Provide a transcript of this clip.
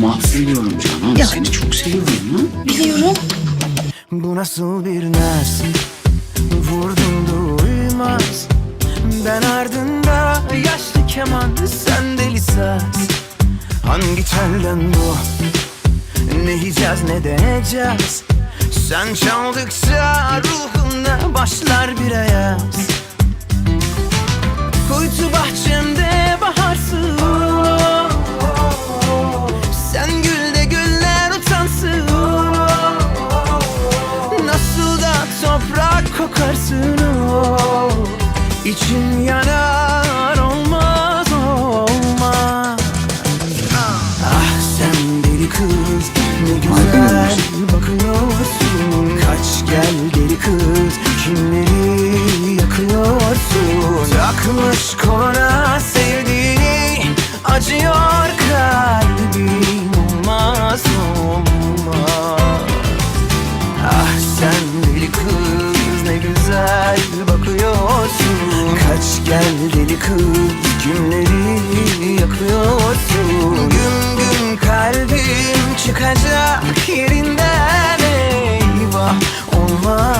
Mahvediyorum canım. Ya. Seni çok seviyorum ha. Biliyorum. Bu nasıl bir naz Vurdum da uymaz Ben ardında yaşlı keman Sen deli saz Hangi telden bu Ne yiyeceğiz ne deneyeceğiz Sen çaldıkça ruhumda başlar bir ayaz toprak kokarsın o. İçim yanar olmaz olmaz. Ah sen deli kız ne güzel bakıyorsun. Kaç gel deli kız kimleri yakıyorsun? Takmış koluna güzel bakıyorsun. Kaç gel deli kız günleri yakıyorsun. Gün gün kalbim çıkacak yerinden eyvah olmaz.